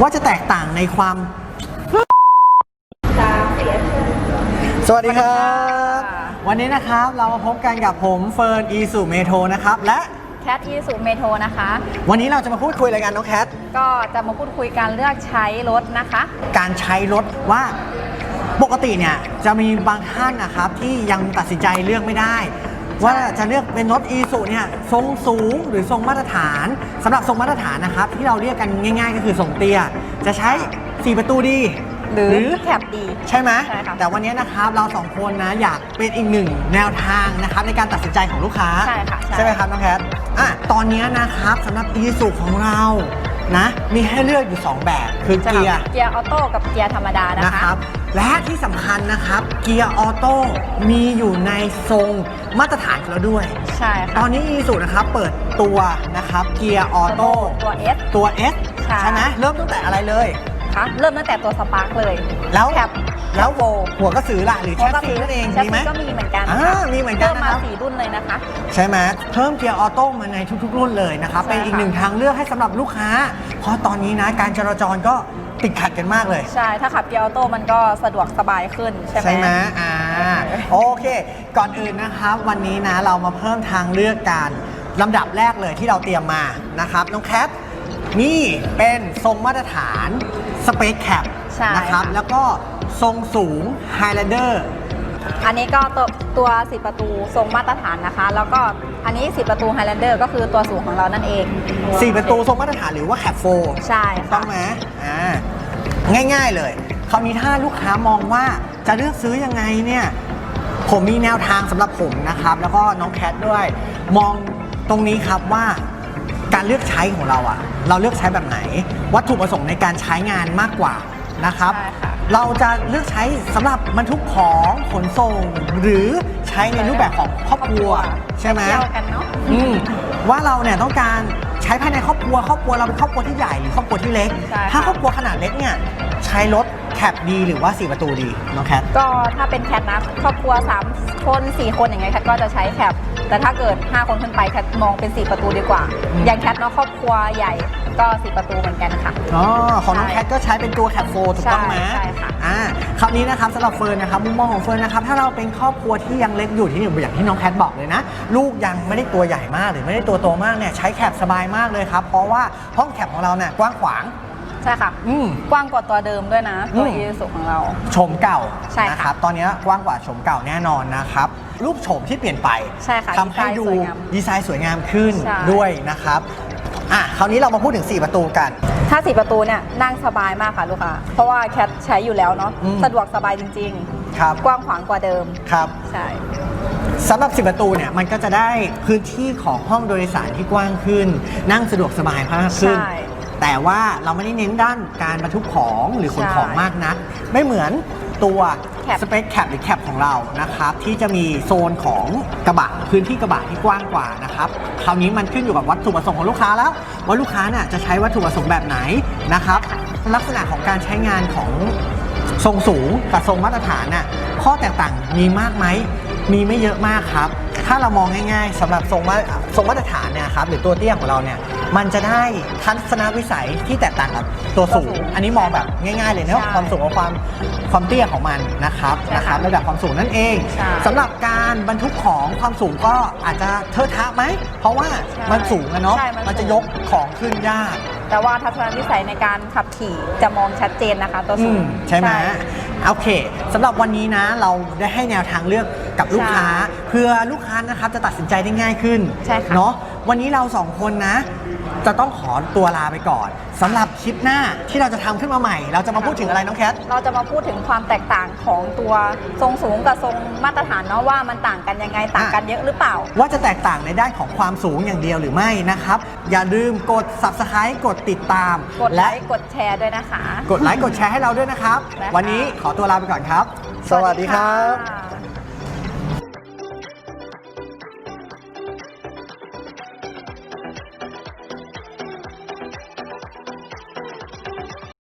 ว่าจะแตกต่างในความ สวัสดีครับ วันนี้นะครับเรามาพบกันกับผมเฟิร์นอีสุเมโทนะครับ และแคทอีสุเมโทนะคะ วันนี้เราจะมาพูดคุยอะไรกันน้องแคท ก็จะมาพูดคุยการเลือกใช้รถนะคะ การใช้รถว่าปกติเนี่ยจะมีบางท่านนะครับที่ยังตัดสินใจเลือกไม่ได้ ว่าจะเลือกเป็นรถอีสุเนี่ยทรงสูงหรือทรงมาตรฐานสำหรับทรงมาตรฐานนะครับที่เราเรียกกันง่าย ๆ ก็คือทรงเตี้ยจะใช้ 4 ประตูดีหรือแคปดีใช่ไหมใช่ค่ะแต่วันนี้นะครับเราสองคนนะอยากเป็นอีกหนึ่งแนวทางนะครับในการตัดสินใจของลูกค้าใช่ค่ะใช่ใช่ไหมครับน้องแคทอะตอนนี้นะครับสำหรับอีสุของเรานะมีให้เลือกอยู่ 2 แบบคือจะเกียร์เกียร์ออโต้กับเกียร์ธรรมดานะนะคะครับ และที่สำคัญนะครับ เกียร์ออโต้มีอยู่ในทรงมาตรฐานของเราด้วย ใช่ตค่ะ อนนี้อีสุนะครับเปิดตัวนะครับเกียร์ออโต้ตัว S ตัว S ใช่ ใช่ไหมเริ่มตั้งแต่อะไรเลยคะเริ่มตั้งแต่ตัวสปาร์คเลย แล้วแคปแล้วโวหัวกระสือละหรือแชสซีนั่นเองแชสมีไหม ซีก็มีเหมือนกันอ่าค่ะมีเหมือนกันเพิ่มนะมาครับ สี่รุ่นเลยนะคะ ใช่ไหมเพิ่มเกียร์ออโต้มาในทุกๆ รุ่นเลยนะครับ ใช่เป็นอีกค่ะหนึ่งทางเลือกให้สำหรับลูกค้า เพราะตอนนี้นะการจราจรก็ ติดขัดกันมากเลย ใช่ ถ้าขับเกียร์ออโต้มันก็สะดวกสบายขึ้นใช่ไหม ใช่ไหมอ่าโอเค ก่อนอื่นนะครับ วันนี้นะเรามาเพิ่มทางเลือกการลำดับแรกเลยที่เราเตรียมมานะครับน้องแคทนี่เป็นทรงมาตรฐานสเปคแคปใช่นะครับ ค่ะ แล้วก็ทรงสูง Highlander อันนี้ก็ตัวตัว10 ประตูทรงมาตรฐานนะคะ แล้วก็อันนี้ 10 ประตู Highlander ก็คือตัวสูงของเรานั่นเอง4ประตูทรงมาตรฐานหรือว่าแคปโฟใช่ต้ค่ะองไหมอ่า ง่าย ๆ เลย คราวนี้ถ้าลูกค้ามองว่าจะเลือกซื้อยังไงเนี่ย ผมมีแนวทางสำหรับผมนะครับ แล้วก็น้องแคทด้วย มองตรงนี้ครับว่าการเลือกใช้ของเราอะเราเลือกใช้แบบไหน วัตถุประสงค์ในการใช้งานมากกว่านะครับ ใช่ค่ะ เราจะเลือกใช้สำหรับบรรทุกของขนส่ง หรือใช้ในรูปแบบของครอบครัวใช่ไหมปเที่ยวกันเนาะ อืมว่าเราเนี่ยต้องการใช้ภายในครอบครัวครอบครัวเราเป็นครอบครัวที่ใหญ่หรือครอบครัวที่เล็ก ใช่ค่ะ ถ้าครอบครัวขนาดเล็กเนี่ยใช้รถแคปดีหรือว่า4ประตูดีน้องแคท ก็ถ้าเป็นแคทนะครอบครัว 3 คน 4 คนอย่างเงี้ยแคทก็จะใช้แคปแต่ถ้าเกิด 5 คนขึ้นไปแคทมองเป็น 4 ประตูดีกว่า อืม อย่างแคทเนาะครอบครัวใหญ่ก็ 4 ประตูเหมือนกันค่ะ อ๋อของน้องใช่แคทก็ใช้เป็นตัวแคปโฟถูกต้องไหมใช่ใช่ค่ะ อ่าคราวนี้นะครับสำหรับเฟิร์นนะครับมุมมองของเฟิร์นนะครับถ้าเราเป็นครอบครัวที่ยังเล็กอยู่ที่อย่างที่น้องแคทบอกเลยนะ ลูกยังไม่ได้ตัวใหญ่มากหรือไม่ได้ตัวโตมากเนี่ยใช้แคปสบายมากเลยครับเพราะว่าห้องแคปของเราเนี่ยกว้างขวาง ใช่ค่ะอืม กว้างกว่าตัวเดิมด้วยนะ ตัวอืม อีสุของเราโฉมเก่าใช่ค่ะ นะครับตอนนี้กว้างกว่าโฉมเก่าแน่นอนนะครับรูปโฉมที่เปลี่ยนไป ใช่ค่ะทำให้ดูดีไซน์สวยงาม ดีไซน์สวยงามขึ้นใช่ด้วยนะครับ อะคราวนี้เรามาพูดถึง 4 ประตูกัน ถ้า4ประตูเนี่ยนั่งสบายมากค่ะลูกค้าเพราะว่าแคทใช้อยู่แล้วเนาะอืม สะดวกสบายจริงครับ ๆ กว้างขวางกว่าเดิม ครับใช่ สำหรับ 10 ประตูเนี่ย มันก็จะได้พื้นที่ของห้องโดยสารที่กว้างขึ้น นั่งสะดวกสบายมากขึ้น ใช่แต่ว่าเราไม่ได้เน้นด้านการบรรทุกของหรือขนของใช่มากนัก ไม่เหมือน ตัวแคปสเปคแคปหรือแคปของเรานะครับที่จะมีโซนของกระบะพื้นที่กระบะที่กว้างกว่านะครับคราวนี้มันขึ้นอยู่กับวัตถุประสงค์ของลูกค้าแล้ว ว่าลูกค้าเนี่ยจะใช้วัตถุประสงค์แบบไหนนะครับลักษณะของการใช้งานของทรงสูงกับทรงมาตรฐานน่ะข้อแตกต่างมีมากไหมมีไม่เยอะมากครับ ถ้าเรามองง่ายๆสำหรับทรงมาทรงมาตรฐานเนี่ยครับหรือตัวเตี้ยของเราเนี่ยมันจะได้ทัศนวิสัยที่แตกต่างกับตัวสูงตัวสูงอันนี้มองแบบง่ายๆเลยเนาะใช่ความสูงกับความความเตี้ยของมันนะครับใช่นะคค่ะรับระดับความสูงนั่นเองใช่สำหรับการบรรทุกของความสูงก็อาจจะเทอะทะไหมเพราะว่าใช่มันสูงอะเนาะใช่มันมันจะสูงยกของขึ้นยาก แต่ว่าทัศนวิสัยในการขับขี่จะมองชัดเจนนะคะ ตัวอืสูมงใช่ไหมโอเคสำหรับวันนี้นะเราได้ให้แนวทางเลือก กับลูกค้าใช่เพื่อลูกค้านะครับจะตัดสินใจได้ง่ายขึ้นใช่ค่ะ เนาะวันนี้เราสองคนนะ จะต้องขอตัวลาไปก่อนสำหรับคลิปหน้าที่เราจะทำขึ้นมาใหม่ เราจะมาพูดถึงอะไรน้องแคท เราจะมาพูดถึงความแตกต่างของตัวทรงสูงกับทรงมาตรฐานเนาะว่ามันต่างกันยังไงต่างกันเยอะหรือเปล่า ว่าจะแตกต่างในด้านของความสูงอย่างเดียวหรือไม่นะครับ อย่าลืมกด subscribe กดติดตาม กดไลและค์กดแชร์ด้วยนะคะ กดไลค์กดแชร์ให้เราด้วยนะครับ นะคะ วันนี้ขอตัวลาไปก่อนครับ สวัสดีครับค่ะ